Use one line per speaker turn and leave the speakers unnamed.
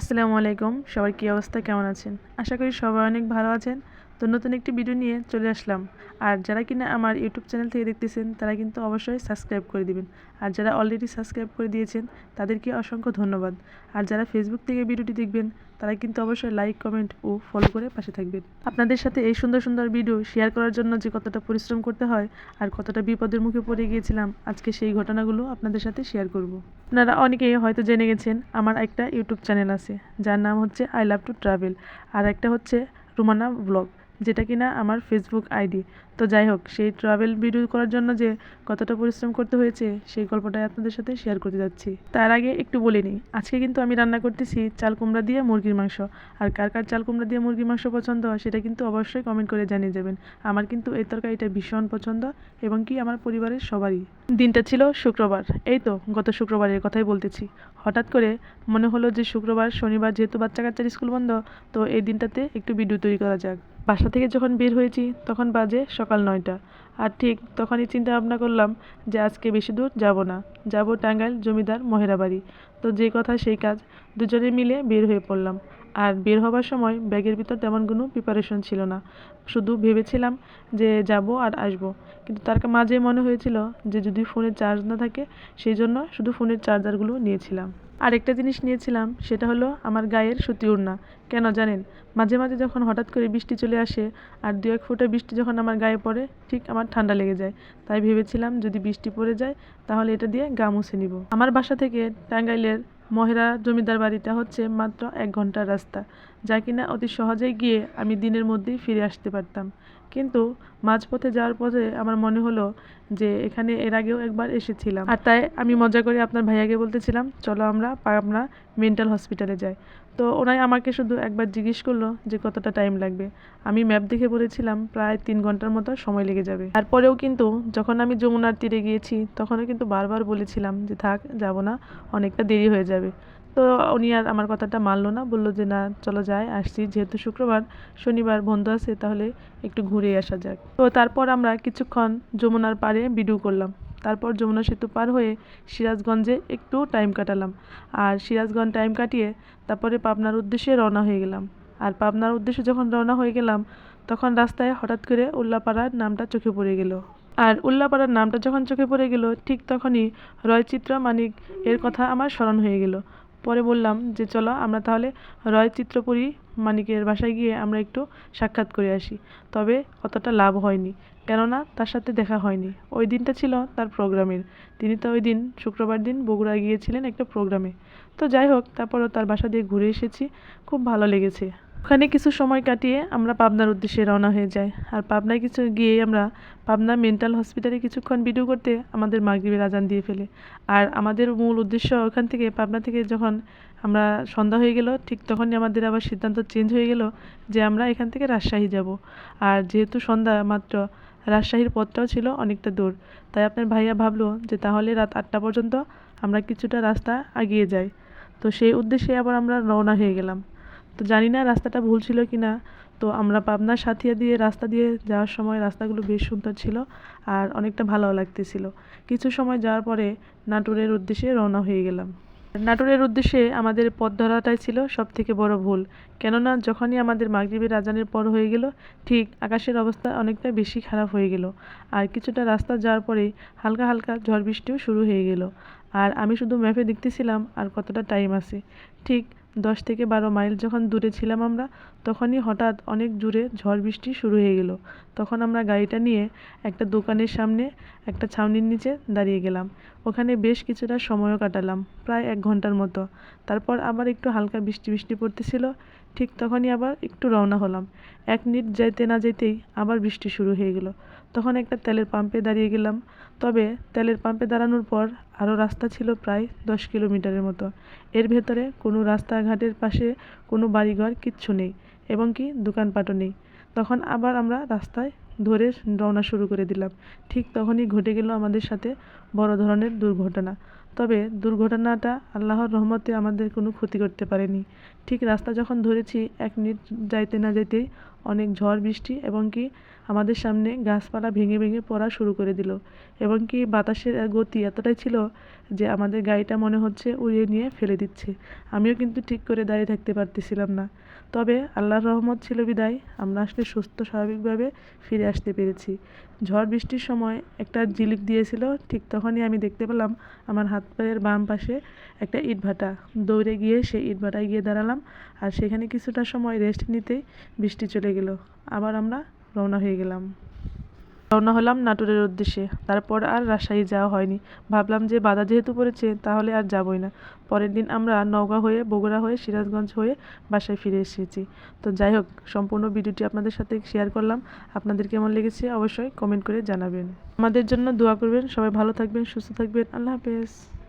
আসসালামু আলাইকুম। সবার কী অবস্থা? কেমন আছেন? আশা করি সবাই অনেক ভালো আছেন। তো নতুন একটি ভিডিও নিয়ে চলে আসলাম। আর যারা কিনা আমার ইউটিউব চ্যানেল থেকে দেখতেছেন, তারা কিন্তু অবশ্যই সাবস্ক্রাইব করে দিবেন। আর যারা অলরেডি সাবস্ক্রাইব করে দিয়েছেন, তাদেরকে অসংখ্য ধন্যবাদ। আর যারা ফেসবুক থেকে ভিডিওটি দেখবেন, তারা কিন্তু অবশ্যই লাইক কমেন্ট ও ফলো করে পাশে থাকবেন। আপনাদের সাথে এই সুন্দর সুন্দর ভিডিও শেয়ার করার জন্য যে কতটা পরিশ্রম করতে হয় আর কতটা বিপদের মুখে পড়ে গিয়েছিলাম, আজকে সেই ঘটনাগুলো আপনাদের সাথে শেয়ার করব। আপনারা অনেকেই হয়তো জেনে গেছেন, আমার একটা ইউটিউব চ্যানেল আছে, যার নাম হচ্ছে আই লাভ টু ট্রাভেল আর একটা হচ্ছে রুমানা ব্লগ যেটা কিনা আমার ফেসবুক আইডি তো যাই হোক সেই ট্রাভেল ভিডিও করার জন্য যে কতটা পরিশ্রম করতে হয়েছে, সেই গল্পটাই আপনাদের সাথে শেয়ার করতে যাচ্ছি। তার আগে একটু বলে নিই, আজকে কিন্তু আমি রান্না করতেছি চাল কুমড়া দিয়ে মুরগির মাংস। আর কার কার চাল কুমড়া দিয়ে মুরগির মাংস পছন্দ হয় সেটা কিন্তু অবশ্যই কমেন্ট করে জানিয়ে যাবেন। আমার কিন্তু এই তরকারিটা ভীষণ পছন্দ এবং কি আমার পরিবারের সবারই। দিনটা ছিল শুক্রবার, এই তো গত শুক্রবারের কথাই বলতেছি। হঠাৎ করে মনে হলো যে শুক্রবার, শনিবার যেহেতু বাচ্চা কাচ্চার স্কুল বন্ধ, তো এই দিনটাতে একটু ভিডিও তৈরি করা যাক। বাসা থেকে যখন বের হয়েছি তখন বাজে সকাল নয়টা। আর ঠিক তখনই চিন্তা ভাবনা করলাম যে আজকে বেশি দূর যাব না। যাব টাঙ্গাইল, জমিদার মহেরা বাড়ি তো যে কথা সেই কাজ দুজনে মিলে বের হয়ে পড়লাম। আর বের হবার সময় ব্যাগের ভিতর তেমন কোনো প্রিপারেশন ছিল না। শুধু ভেবেছিলাম যে যাব আর আসব। কিন্তু তার মাঝে মনে হয়েছিল যে যদি ফোনে চার্জ না থাকে, সেই জন্য শুধু ফোনের চার্জারগুলো নিয়েছিলাম। আরেকটা জিনিস নিয়েছিলাম, সেটা হলো আমার গায়ের সুতি ওড়না। কেন জানেন? মাঝে মাঝে যখন হঠাৎ করে বৃষ্টি চলে আসে আর দু এক ফোঁটা বৃষ্টি যখন আমার গায়ে পড়ে, ঠিক আমার ঠান্ডা লেগে যায়। তাই ভেবেছিলাম যদি বৃষ্টি পড়ে যায়, তাহলে এটা দিয়ে গা মুছে নিব। আমার বাসা থেকে টাঙ্গাইলের মহেরা জমিদার বাড়িটা হচ্ছে মাত্র এক ঘণ্টার রাস্তা, যা কিনা অতি সহজেই গিয়ে আমি দিনের মধ্যেই ফিরে আসতে পারতাম। কিন্তু মাঝপথে যাওয়ার পথে আমার মনে হলো যে এখানে এর আগেও একবার এসেছিলাম। আর তাই আমি মজা করে আপনার ভাইয়াকে বলতেছিলাম, চলো আমরা পাবনা মেন্টাল হসপিটালে যাই। তো ওনাই আমাকে শুধু একবার জিজ্ঞেস করল যে কতটা টাইম লাগবে। আমি ম্যাপ দেখে বলেছিলাম, প্রায় তিন ঘণ্টার মতো সময় লেগে যাবে। তারপরেও কিন্তু যখন আমি যমুনার তীরে গিয়েছি, তখনও কিন্তু বারবার বলেছিলাম যে থাক, যাব না, অনেকটা দেরি হয়ে যাবে। তো উনি আর আমার কথাটা মানলো না, বলল যে না, চলো যাই, আসছি। যেহেতু শুক্রবার, শনিবার বন্ধ আছে, তাহলে একটু ঘুরে আসা যাক। তো তারপর আমরা কিছুক্ষণ যমুনার পাড়ে ভিডিও করলাম। তারপর যমুনা সেতু পার হয়ে সিরাজগঞ্জে একটু টাইম কাটালাম। আর সিরাজগঞ্জ টাইম কাটিয়ে তারপরে পাবনার উদ্দেশ্যে রওনা হয়ে গেলাম। আর পাবনার উদ্দেশ্যে যখন রওনা হয়ে গেলাম, তখন রাস্তায় হঠাৎ করে উল্লাপাড়ার নামটা চোখে পড়ে গেল। আর উল্লাপাড়ার নামটা যখন চোখে পড়ে গেল, ঠিক তখনই রয়চিত্র মানিক এর কথা আমার স্মরণ হয়ে গেল। পরে বললাম যে, চলো আমরা তাহলে রয় চিত্রপুরী মানিকের বাসায় গিয়ে আমরা একটু সাক্ষাৎ করে আসি। তবে অতটা লাভ হয়নি, কেননা তার সাথে দেখা হয়নি। ওই দিনটা ছিল তার প্রোগ্রামের। তিনি তো ওই দিন, শুক্রবার দিন বগুড়া গিয়েছিলেন একটা প্রোগ্রামে। তো যাই হোক, তারপরও তার বাসা দিয়ে ঘুরে এসেছি। খুব ভালো লেগেছে। ওখানে কিছু সময় কাটিয়ে আমরা পাবনার উদ্দেশ্যে রওনা হয়ে যাই। আর পাবনায় কিছু গিয়ে আমরা পাবনা মেন্টাল হসপিটালে কিছুক্ষণ ভিডিও করতে আমাদের মাগরিবের আজান দিয়ে ফেলে। আর আমাদের মূল উদ্দেশ্য ওখান থেকে, পাবনা থেকে যখন আমরা সন্ধ্যা হয়ে গেল, ঠিক তখনই আমাদের আবার সিদ্ধান্ত চেঞ্জ হয়ে গেল যে আমরা এখান থেকে রাজশাহী যাব। আর যেহেতু সন্ধ্যা, মাত্র রাজশাহীর পথটাও ছিল অনেকটা দূর। তাই আপনার ভাইয়া ভাবলো যে তাহলে রাত আটটা পর্যন্ত আমরা কিছুটা রাস্তা এগিয়ে যাই। তো সেই উদ্দেশ্যে আবার আমরা রওনা হয়ে গেলাম। তো জানি না রাস্তাটা ভুল ছিল কি না। তো আমরা পাবনার সাথিয়া দিয়ে রাস্তা দিয়ে যাওয়ার সময় রাস্তাগুলো বেশ সুন্দর ছিল আর অনেকটা ভালোও লাগতেছিল। কিছু সময় যাওয়ার পরে নাটোরের উদ্দেশ্যে রওনা হয়ে গেলাম। নাটোরের উদ্দেশ্যে আমাদের পথ ধরাটাই ছিল সব থেকে বড় ভুল। কেননা যখনই আমাদের মাগরিবের আজানের পর হয়ে গেল, ঠিক আকাশের অবস্থা অনেকটা বেশি খারাপ হয়ে গেল। আর কিছুটা রাস্তা যাওয়ার পরেই হালকা হালকা ঝড় বৃষ্টিও শুরু হয়ে গেল। আর আমি শুধু ম্যাপে দেখতেছিলাম আর কতটা টাইম আছে। ঠিক দশ থেকে বারো মাইল যখন দূরে ছিলাম আমরা, তখনই হঠাৎ অনেক জোরে ঝড় বৃষ্টি শুরু হয়ে গেল। তখন আমরা গাড়িটা নিয়ে একটা দোকানের সামনে একটা ছাউনির নিচে দাঁড়িয়ে গেলাম। ওখানে বেশ কিছুটা সময়ও কাটালাম, প্রায় এক ঘণ্টার মতো। তারপর আবার একটু হালকা বৃষ্টি বৃষ্টি পড়তেছিল, ঠিক তখনই আবার একটু রওনা হলাম। এক মিনিট যাইতে না যেতেই আবার বৃষ্টি শুরু হয়ে গেল। তখন একটা তেলের পাম্পে দাঁড়িয়ে গেলাম। তবে তেলের পাম্পে দাঁড়ানোর পর আরও রাস্তা ছিল প্রায় দশ কিলোমিটারের মতো। এর ভেতরে কোনো রাস্তাঘাটের পাশে কোনো বাড়িঘর কিচ্ছু নেই, এবং কি দোকানপাটও নেই। তখন আবার আমরা রাস্তায় ধরে রওনা শুরু করে দিলাম। ঠিক তখনই ঘটে গেল আমাদের সাথে বড় ধরনের দুর্ঘটনা। তবে দুর্ঘটনাটা আল্লাহর রহমতে আমাদের কোনো ক্ষতি করতে পারেনি। ঠিক রাস্তা যখন ধরেছি, এক মিনিট যাইতে না যেতেই অনেক ঝড় বৃষ্টি এবং কি আমাদের সামনে গাছপালা ভেঙে ভেঙে পড়া শুরু করে দিল। এবং কি বাতাসের গতি এতটাই ছিল যে আমাদের গাড়িটা মনে হচ্ছে উড়িয়ে নিয়ে ফেলে দিচ্ছে। আমিও কিন্তু ঠিক করে দাঁড়িয়ে থাকতে পারতেছিলাম না। তবে আল্লাহর রহমত ছিল বিদায়, আমরা আসলে সুস্থ স্বাভাবিকভাবে ফিরে আসতে পেরেছি। ঝড় বৃষ্টির সময় একটা ঝিলিক দিয়েছিল, ঠিক তখনই আমি দেখতে পেলাম আমার হাত পায়ের বাম পাশে একটা ইটভাটা। দৌড়ে গিয়ে সেই ইটভাটায় গিয়ে দাঁড়ালাম আর সেখানে কিছুটা সময় রেস্ট নিতেই বৃষ্টি চলে গেল। আবার আমরা রওনা হয়ে গেলাম। রওনা হলাম নাটোরের উদ্দেশ্যে। তারপর আর রাজশাহী যাওয়া হয়নি। ভাবলাম যে বাধা যেহেতু পড়েছে, তাহলে আর যাবই না। পরের দিন আমরা নওগাঁ হয়ে, বগুড়া হয়ে, সিরাজগঞ্জ হয়ে বাসায় ফিরে এসেছি। তো যাই হোক, সম্পূর্ণ ভিডিওটি আপনাদের সাথে শেয়ার করলাম। আপনাদের কেমন লেগেছে অবশ্যই কমেন্ট করে জানাবেন। আমাদের জন্য দোয়া করবেন। সবাই ভালো থাকবেন, সুস্থ থাকবেন। আল্লাহ হাফেজ।